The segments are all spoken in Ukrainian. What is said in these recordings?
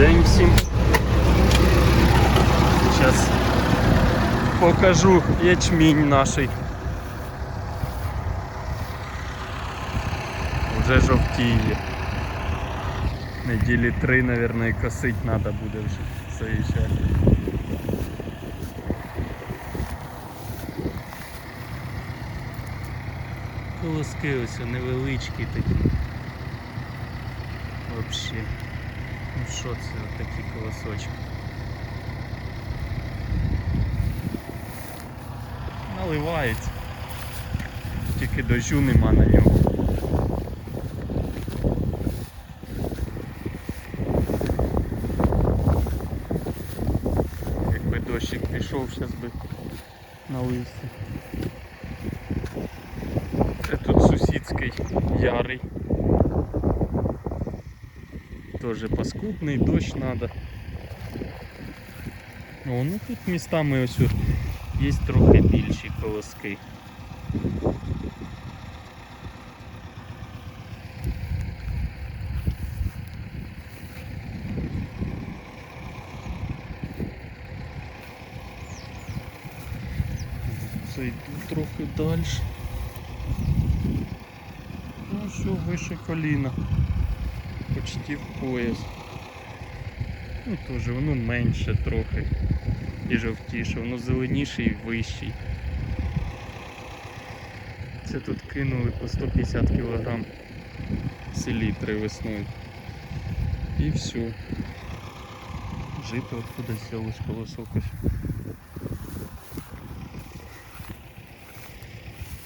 день всім. Зараз покажу ячмінь наш. Вже жовтіє. Неділі три, мабуть, косить треба буде вже заїжджати. Колоски ось невеличкі такі. Вообще. Ну що це такі колосочки? Наливається. Тільки дощу нема на ньому. Якби дощик пішов, зараз би налився. Це тут сусідський ярий. Тоже паскудний, дощ надо. О, ну тут містами ось о- є трохи більші колоски. Зайду трохи далі. Ну все, вище коліна. Почти в пояс. Ну теж воно менше трохи і жовтіше, воно зеленіше і вищий. Це тут кинули по 150 кг селітри весною. І все. Жито откуда взялось колосок.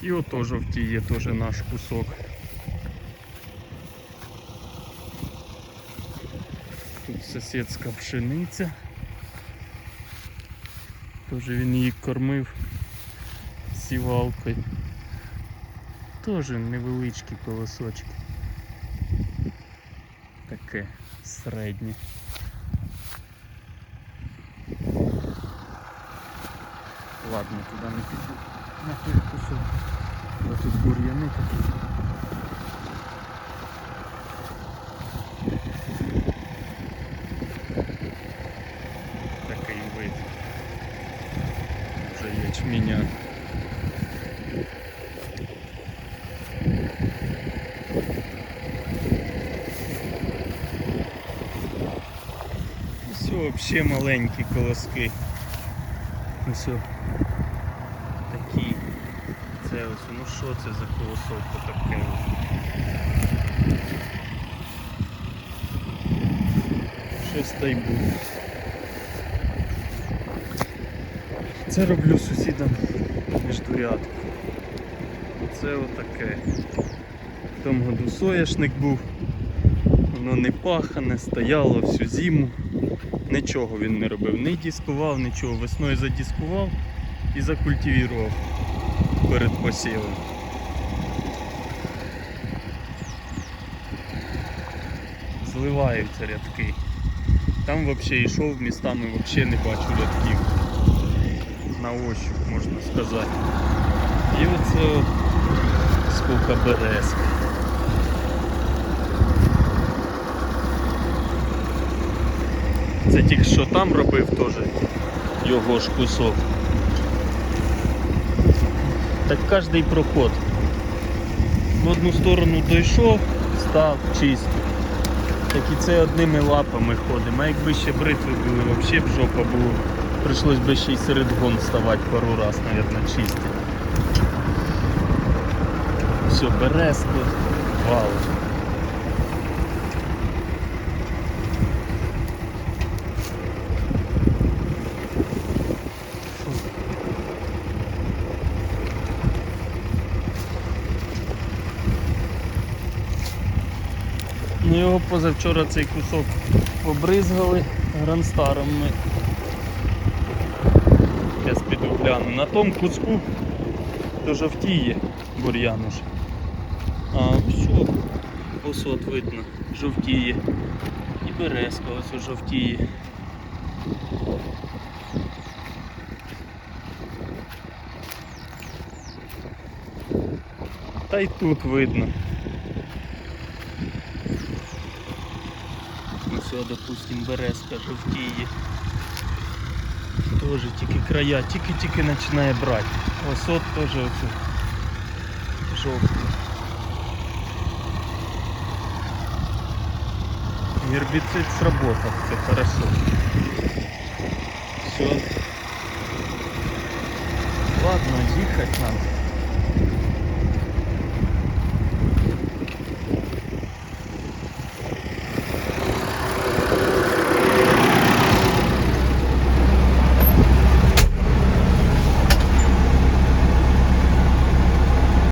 І ото жовтіє теж наш кусок. Тут сусідська пшениця. Теж він її кормив сівалкою. Теж невеличкі колосочки. Таке середнє. Ладно, туди не піду. На той кусок. Тут бур'яни такі. Такий вид. Вже ячменя. Все, взагалі маленькі колоски. Ось такі. Це ось, ну що це за колосок таке? Щось та й буде. Це роблю сусідам міждурядку. Це отаке. В тому году соняшник був, воно не пахане, стояло всю зиму. Нічого він не робив, не дискував, нічого. Весною задіскував і закультивував перед посівом. Зливаються рядки. Там взагалі йшов містами, взагалі не бачу рядків. На ощупь можна сказати. І оце скільки березки. Це тільки що там робив теж його ж кусок. Так кожний проход. В одну сторону дійшов, став чисто. Так і це одними лапами ходимо. А якби ще бритви були, взагалі б жопа була. Прийшлось би ще й серед гон ставати пару раз, мабуть, чисті. Все, березку, вау. Ну його позавчора цей кусок побризгали гранстаром ми. Я піду гляну. На тому куску то жовтіє бур'ян уже. А все, ось видно, жовтіє. І березка ось жовтіє. Та й тут видно. Ось Ось, допустим, березка жовтіє. Тоже тільки края, тільки-тільки починає брати. Ось от теж оце жовтий. Гербицид сработал, це хорошо. Все. Ладно, їхать нам.